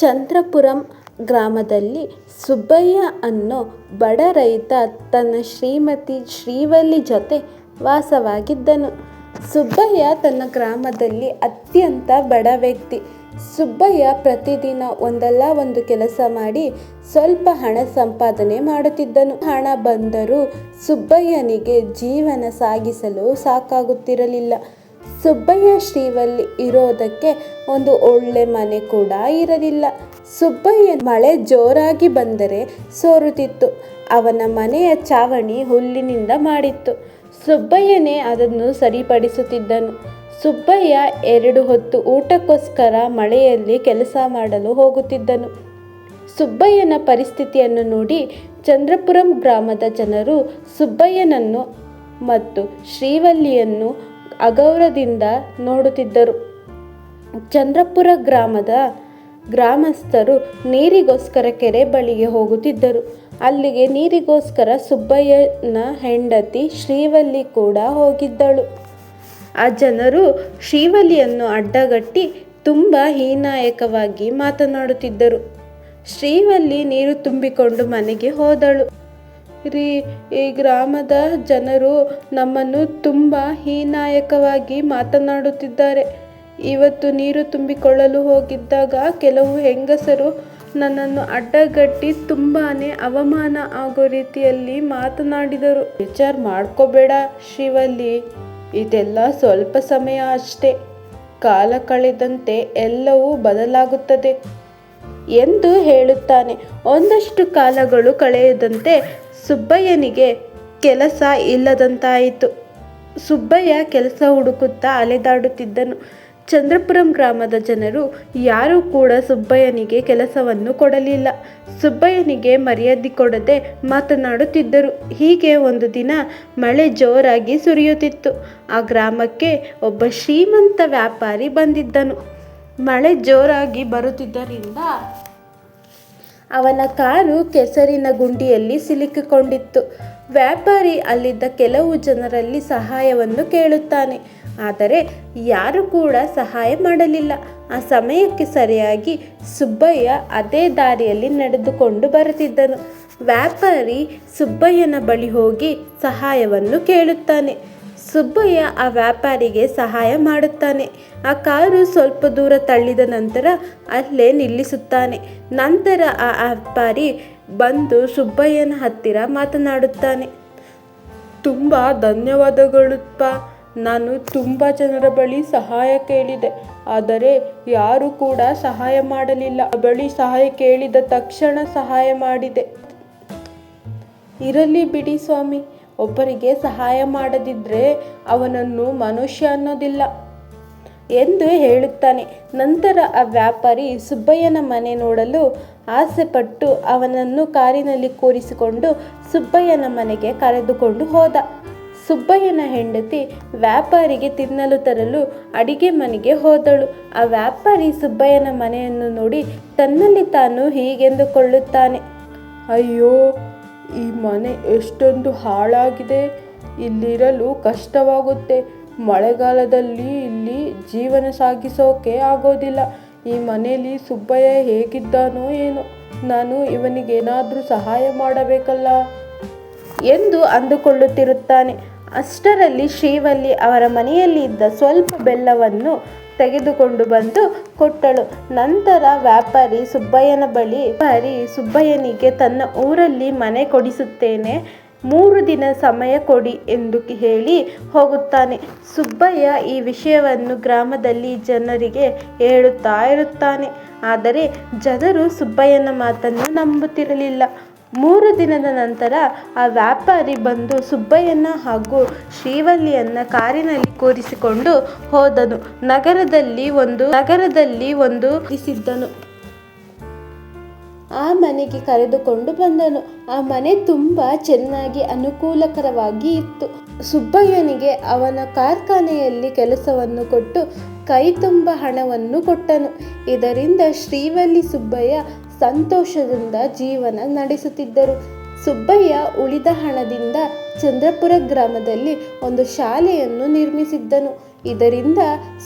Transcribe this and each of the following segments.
ಚಂದ್ರಪುರಂ ಗ್ರಾಮದಲ್ಲಿ ಸುಬ್ಬಯ್ಯ ಅನ್ನೋ ಬಡ ರೈತ ತನ್ನ ಶ್ರೀಮತಿ ಶ್ರೀವಲ್ಲಿ ಜೊತೆ ವಾಸವಾಗಿದ್ದನು. ಸುಬ್ಬಯ್ಯ ತನ್ನ ಗ್ರಾಮದಲ್ಲಿ ಅತ್ಯಂತ ಬಡ ವ್ಯಕ್ತಿ. ಸುಬ್ಬಯ್ಯ ಪ್ರತಿದಿನ ಒಂದಲ್ಲ ಒಂದು ಕೆಲಸ ಮಾಡಿ ಸ್ವಲ್ಪ ಹಣ ಸಂಪಾದನೆ ಮಾಡುತ್ತಿದ್ದನು. ಹಣ ಬಂದರೂ ಸುಬ್ಬಯ್ಯನಿಗೆ ಜೀವನ ಸಾಗಿಸಲು ಸಾಕಾಗುತ್ತಿರಲಿಲ್ಲ. ಸುಬ್ಬಯ್ಯ ಶ್ರೀವಲ್ಲಿ ಇರೋದಕ್ಕೆ ಒಂದು ಒಳ್ಳೆ ಮನೆ ಕೂಡ ಇರಲಿಲ್ಲ. ಸುಬ್ಬಯ್ಯ ಮಳೆ ಜೋರಾಗಿ ಬಂದರೆ ಸೋರುತ್ತಿತ್ತು. ಅವನ ಮನೆಯ ಚಾವಣಿ ಹುಲ್ಲಿನಿಂದ ಮಾಡಿತ್ತು. ಸುಬ್ಬಯ್ಯನೇ ಅದನ್ನು ಸರಿಪಡಿಸುತ್ತಿದ್ದನು. ಸುಬ್ಬಯ್ಯ ಎರಡು ಹೊತ್ತು ಊಟಕ್ಕೋಸ್ಕರ ಮಳೆಯಲ್ಲಿ ಕೆಲಸ ಮಾಡಲು ಹೋಗುತ್ತಿದ್ದನು. ಸುಬ್ಬಯ್ಯನ ಪರಿಸ್ಥಿತಿಯನ್ನು ನೋಡಿ ಚಂದ್ರಪುರಂ ಗ್ರಾಮದ ಜನರು ಸುಬ್ಬಯ್ಯನನ್ನು ಮತ್ತು ಶ್ರೀವಲ್ಲಿಯನ್ನು ಅಗೌರವದಿಂದ ನೋಡುತ್ತಿದ್ದರು. ಚಂದ್ರಪುರ ಗ್ರಾಮದ ಗ್ರಾಮಸ್ಥರು ನೀರಿಗೋಸ್ಕರ ಕೆರೆ ಬಳಿಗೆ ಹೋಗುತ್ತಿದ್ದರು. ಅಲ್ಲಿಗೆ ನೀರಿಗೋಸ್ಕರ ಸುಬ್ಬಯ್ಯನ ಹೆಂಡತಿ ಶ್ರೀವಲ್ಲಿ ಕೂಡ ಹೋಗಿದ್ದಳು. ಆ ಜನರು ಶ್ರೀವಲ್ಲಿಯನ್ನು ಅಡ್ಡಗಟ್ಟಿ ತುಂಬ ಹೀನಾಯಕವಾಗಿ ಮಾತನಾಡುತ್ತಿದ್ದರು. ಶ್ರೀವಲ್ಲಿ ನೀರು ತುಂಬಿಕೊಂಡು ಮನೆಗೆ ಹೋದಳು. ರೀ ಈ ಗ್ರಾಮದ ಜನರು ನಮ್ಮನ್ನು ತುಂಬ ಹೀನಾಯಕವಾಗಿ ಮಾತನಾಡುತ್ತಿದ್ದಾರೆ. ಇವತ್ತು ನೀರು ತುಂಬಿಕೊಳ್ಳಲು ಹೋಗಿದ್ದಾಗ ಕೆಲವು ಹೆಂಗಸರು ನನ್ನನ್ನು ಅಡ್ಡಗಟ್ಟಿ ತುಂಬಾ ಅವಮಾನ ಆಗೋ ರೀತಿಯಲ್ಲಿ ಮಾತನಾಡಿದರು. ವಿಚಾರ ಮಾಡ್ಕೋಬೇಡ ಶಿವಲ್ಲಿ, ಇದೆಲ್ಲ ಸ್ವಲ್ಪ ಸಮಯ ಅಷ್ಟೇ. ಕಾಲ ಕಳೆದಂತೆ ಎಲ್ಲವೂ ಬದಲಾಗುತ್ತದೆ ಎಂದು ಹೇಳುತ್ತಾನೆ. ಒಂದಷ್ಟು ಕಾಲಗಳು ಕಳೆಯುತ್ತಲೇ ಸುಬ್ಬಯ್ಯನಿಗೆ ಕೆಲಸ ಇಲ್ಲದಂತಾಯಿತು. ಸುಬ್ಬಯ್ಯ ಕೆಲಸ ಹುಡುಕುತ್ತಾ ಅಲೆದಾಡುತ್ತಿದ್ದನು. ಚಂದ್ರಪುರಂ ಗ್ರಾಮದ ಜನರು ಯಾರೂ ಕೂಡ ಸುಬ್ಬಯ್ಯನಿಗೆ ಕೆಲಸವನ್ನು ಕೊಡಲಿಲ್ಲ. ಸುಬ್ಬಯ್ಯನಿಗೆ ಮರ್ಯಾದೆ ಕೊಡದೆ ಮಾತನಾಡುತ್ತಿದ್ದರು. ಹೀಗೆ ಒಂದು ದಿನ ಮಳೆ ಜೋರಾಗಿ ಸುರಿಯುತ್ತಿತ್ತು. ಆ ಗ್ರಾಮಕ್ಕೆ ಒಬ್ಬ ಶ್ರೀಮಂತ ವ್ಯಾಪಾರಿ ಬಂದಿದ್ದನು. ಮಳೆ ಜೋರಾಗಿ ಬರುತ್ತಿದ್ದರಿಂದ ಅವನ ಕಾರು ಕೆಸರಿನ ಗುಂಡಿಯಲ್ಲಿ ಸಿಲುಕಿಕೊಂಡಿತ್ತು. ವ್ಯಾಪಾರಿ ಅಲ್ಲಿದ್ದ ಕೆಲವು ಜನರಲ್ಲಿ ಸಹಾಯವನ್ನು ಕೇಳುತ್ತಾನೆ. ಆದರೆ ಯಾರು ಕೂಡ ಸಹಾಯ ಮಾಡಲಿಲ್ಲ. ಆ ಸಮಯಕ್ಕೆ ಸರಿಯಾಗಿ ಸುಬ್ಬಯ್ಯ ಅದೇ ದಾರಿಯಲ್ಲಿ ನಡೆದುಕೊಂಡು ಬರುತ್ತಿದ್ದನು. ವ್ಯಾಪಾರಿ ಸುಬ್ಬಯ್ಯನ ಬಳಿ ಹೋಗಿ ಸಹಾಯವನ್ನು ಕೇಳುತ್ತಾನೆ. ಸುಬ್ಬಯ್ಯ ಆ ವ್ಯಾಪಾರಿಗೆ ಸಹಾಯ ಮಾಡುತ್ತಾನೆ. ಆ ಕಾರು ಸ್ವಲ್ಪ ದೂರ ತಳ್ಳಿದ ನಂತರ ಅಲ್ಲೇ ನಿಲ್ಲಿಸುತ್ತಾನೆ. ನಂತರ ಆ ವ್ಯಾಪಾರಿ ಬಂದು ಸುಬ್ಬಯ್ಯನ ಹತ್ತಿರ ಮಾತನಾಡುತ್ತಾನೆ. ತುಂಬ ಧನ್ಯವಾದಗಳುಪ್ಪ ನಾನು ತುಂಬ ಜನರ ಬಳಿ ಸಹಾಯ ಕೇಳಿದೆ. ಆದರೆ ಯಾರು ಕೂಡ ಸಹಾಯ ಮಾಡಲಿಲ್ಲ. ಬಳಿ ಸಹಾಯ ಕೇಳಿದ ತಕ್ಷಣ ಸಹಾಯ ಮಾಡಿದೆ. ಇರಲಿ ಬಿಡಿ ಸ್ವಾಮಿ. ಒಬ್ಬರಿಗೆ ಸಹಾಯ ಮಾಡದಿದ್ದರೆ ಅವನನ್ನು ಮನುಷ್ಯ ಅನ್ನೋದಿಲ್ಲ ಎಂದು ಹೇಳುತ್ತಾನೆ. ನಂತರ ಆ ವ್ಯಾಪಾರಿ ಸುಬ್ಬಯ್ಯನ ಮನೆ ನೋಡಲು ಆಸೆಪಟ್ಟು ಅವನನ್ನು ಕಾರಿನಲ್ಲಿ ಕೂರಿಸಿಕೊಂಡು ಸುಬ್ಬಯ್ಯನ ಮನೆಗೆ ಕರೆದುಕೊಂಡು ಹೋದ. ಸುಬ್ಬಯ್ಯನ ಹೆಂಡತಿ ವ್ಯಾಪಾರಿಗೆ ತಿನ್ನಲು ತರಲು ಅಡಿಗೆ ಮನೆಗೆ ಹೋದಳು. ಆ ವ್ಯಾಪಾರಿ ಸುಬ್ಬಯ್ಯನ ಮನೆಯನ್ನು ನೋಡಿ ತನ್ನಲ್ಲಿ ತಾನು ಹೀಗೆಂದುಕೊಳ್ಳುತ್ತಾನೆ. ಅಯ್ಯೋ ಈ ಮನೆ ಎಷ್ಟೊಂದು ಹಾಳಾಗಿದೆ. ಇಲ್ಲಿರಲು ಕಷ್ಟವಾಗುತ್ತೆ. ಮಳೆಗಾಲದಲ್ಲಿ ಇಲ್ಲಿ ಜೀವನ ಸಾಗಿಸೋಕೆ ಆಗೋದಿಲ್ಲ. ಈ ಮನೆಯಲ್ಲಿ ಸುಬ್ಬಯ್ಯ ಹೇಗಿದ್ದಾನೋ ಏನೋ. ನಾನು ಇವನಿಗೇನಾದರೂ ಸಹಾಯ ಮಾಡಬೇಕಲ್ಲ ಎಂದು ಅಂದುಕೊಳ್ಳುತ್ತಿರುತ್ತಾನೆ. ಅಷ್ಟರಲ್ಲಿ ಶ್ರೀವಲ್ಲಿ ಅವರ ಮನೆಯಲ್ಲಿ ಇದ್ದ ಸ್ವಲ್ಪ ಬೆಲ್ಲವನ್ನು ತೆಗೆದುಕೊಂಡು ಬಂದು ಕೊಟ್ಟಳು. ನಂತರ ವ್ಯಾಪಾರಿ ಸುಬ್ಬಯ್ಯನ ಬಳಿ, ವ್ಯಾಪಾರಿ ಸುಬ್ಬಯ್ಯನಿಗೆ ತನ್ನ ಊರಲ್ಲಿ ಮನೆ ಕೊಡಿಸುತ್ತೇನೆ. ಮೂರು ದಿನ ಸಮಯ ಕೊಡಿ ಎಂದು ಹೇಳಿ ಹೋಗುತ್ತಾನೆ. ಸುಬ್ಬಯ್ಯ ಈ ವಿಷಯವನ್ನು ಗ್ರಾಮದಲ್ಲಿ ಜನರಿಗೆ ಹೇಳುತ್ತಾ ಇರುತ್ತಾನೆ. ಆದರೆ ಜನರು ಸುಬ್ಬಯ್ಯನ ಮಾತನ್ನು ನಂಬುತ್ತಿರಲಿಲ್ಲ. ಮೂರು ದಿನದ ನಂತರ ಆ ವ್ಯಾಪಾರಿ ಬಂದು ಸುಬ್ಬಯ್ಯನ ಹಾಗೂ ಶ್ರೀವಲ್ಲಿಯನ್ನು ಕಾರಿನಲ್ಲಿ ಕೂರಿಸಿಕೊಂಡು ಹೋದನು. ನಗರದಲ್ಲಿ ಒಂದು ನಗರದಲ್ಲಿ ಒಂದು ಇಸಿದ್ದನು ಆ ಮನೆಗೆ ಕರೆದುಕೊಂಡು ಬಂದನು. ಆ ಮನೆ ತುಂಬಾ ಚೆನ್ನಾಗಿ ಅನುಕೂಲಕರವಾಗಿ ಇತ್ತು. ಸುಬ್ಬಯ್ಯನಿಗೆ ಅವನ ಕಾರ್ಖಾನೆಯಲ್ಲಿ ಕೆಲಸವನ್ನು ಕೊಟ್ಟು ಕೈ ತುಂಬ ಹಣವನ್ನು ಕೊಟ್ಟನು. ಇದರಿಂದ ಶ್ರೀವಲ್ಲಿ ಸುಬ್ಬಯ್ಯ ಸಂತೋಷದಿಂದ ಜೀವನ ನಡೆಸುತ್ತಿದ್ದರು. ಸುಬ್ಬಯ್ಯ ಉಳಿದ ಹಣದಿಂದ ಚಂದ್ರಪುರ ಗ್ರಾಮದಲ್ಲಿ ಒಂದು ಶಾಲೆಯನ್ನು ನಿರ್ಮಿಸಿದ್ದನು. ಇದರಿಂದ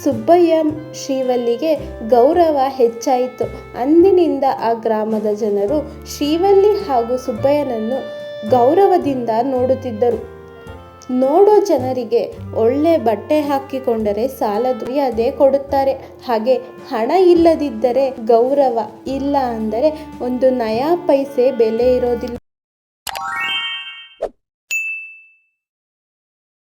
ಸುಬ್ಬಯ್ಯ ಶ್ರೀವಲ್ಲಿಗೆ ಗೌರವ ಹೆಚ್ಚಾಯಿತು ಅಂದಿನಿಂದ ಆ ಗ್ರಾಮದ ಜನರು ಶ್ರೀವಲ್ಲಿ ಹಾಗೂ ಸುಬ್ಬಯ್ಯನನ್ನು ಗೌರವದಿಂದ ನೋಡುತ್ತಿದ್ದರು ನೋಡೋ ಜನರಿಗೆ ಒಳ್ಳೆ ಬಟ್ಟೆ ಹಾಕಿಕೊಂಡರೆ ಸಾಲದು ಅದೇ ಕೊಡುತ್ತಾರೆ. ಹಾಗೆ ಹಣ ಇಲ್ಲದಿದ್ದರೆ ಗೌರವ ಇಲ್ಲ ಅಂದರೆ ಒಂದು ನಯಾ ಪೈಸೆ ಬೆಲೆ ಇರೋದಿಲ್ಲ.